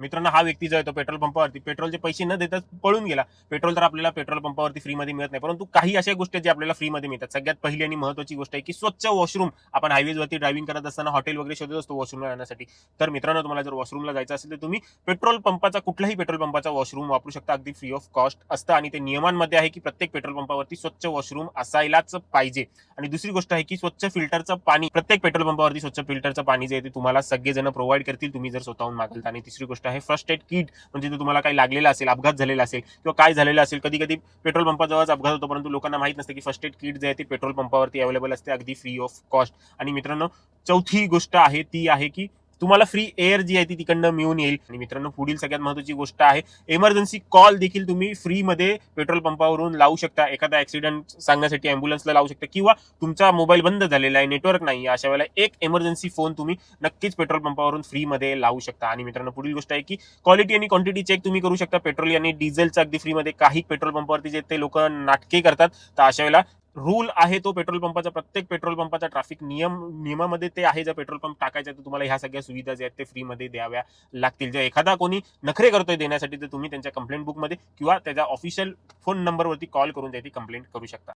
मित्रांनो हा व्यक्ती जो आहे तो पेट्रोल पंपावरती पेट्रोलचे पैसे न देताच पळून गेला. पेट्रोल तर आपल्याला पेट्रोल पंपावरती फ्रीमध्ये मिळत नाही परंतु काही अशा गोष्टी जे आपल्याला फ्रीमध्ये मिळतात. सगळ्यात पहिली आणि महत्वाची गोष्ट आहे की स्वच्छ वॉशरूम आपण हायवेजवरती ड्रायव्हिंग करत असताना हॉटेल वगैरे शोधत असतो वॉशरूमला जाण्यासाठी. तर मित्रांनो तुम्हाला जर वॉशरूमला जायचं असेल तर तुम्ही पेट्रोल पंपाचा कुठलाही पेट्रोल पंपाचा वॉशरूम वापरू शकता. अगदी फ्री ऑफ कॉस्ट असतं आणि ते नियमांमध्ये आहे की प्रत्येक पेट्रोल पंपावरती स्वच्छ वॉशरूम असायलाच पाहिजे. आणि दुसरी गोष्ट आहे की स्वच्छ फिल्टरचं पाणी प्रत्येक पेट्रोल पंपावरती स्वच्छ फिल्टरचं पाणी जे आहे ते तुम्हाला सगळेजण प्रोव्हाइड करतील. तुम्ही जर स्वतःहून मागाल तर. आणि तिसरी गोष्ट आहे. फर्स्ट एड किट म्हणजे जर तुम्हाला काही लागलेलं असेल अपघात झालेला असेल किंवा काय झालेलं असेल कधी कधी पेट्रोल पंपाजवळच अपघात होतो परंतु लोकांना माहीत नसतं की फर्स्ट एड किट जे आहे ते पेट्रोल पंपावरती अवेलेबल असते अगदी फ्री ऑफ कॉस्ट आणि मित्रांनो चौथी गोष्ट आहे ती आहे की तुम्हाला फ्री एअर जी आहे ती तिकडनं मिळून येईल. आणि मित्रांनो पुढील सगळ्यात महत्वाची गोष्ट आहे इमर्जन्सी कॉल देखील तुम्ही फ्रीमध्ये पेट्रोल पंपावरून लावू शकता. एखादा ऍक्सिडेंट सांगण्यासाठी अँब्युलन्सला लावू शकता किंवा तुमचा मोबाईल बंद झालेला आहे नेटवर्क नाही अशा वेळेला एक इमर्जन्सी फोन तुम्ही नक्कीच पेट्रोल पंपावरून फ्रीमध्ये लावू शकता. आणि मित्रांनो पुढील गोष्ट आहे की क्वालिटी आणि क्वांटिटी चेक तुम्ही करू शकता. पेट्रोल आणि डिझेलचं अगदी फ्रीमध्ये काही पेट्रोल पंपावरती जे ते लोक नाटके करतात तर अशा वेळेला रूल आहे तो पेट्रोल पंपाचा प्रत्येक पेट्रोल पंपाचा ट्रॅफिक नियम नियमामध्ये ते आहे. जर पेट्रोल पंप टाकायचा आहे तर तुम्हाला ह्या सगळ्या सुविधा ज्या आहेत ते फ्रीमध्ये द्याव्या लागतील. जर एखादा कोणी नखरे करतोय देण्यासाठी तर तुम्ही त्यांच्या कंप्लेंट बुकमध्ये किंवा त्याच्या ऑफिशियल फोन नंबरवरती कॉल करून त्याची कंप्लेंट करू शकता.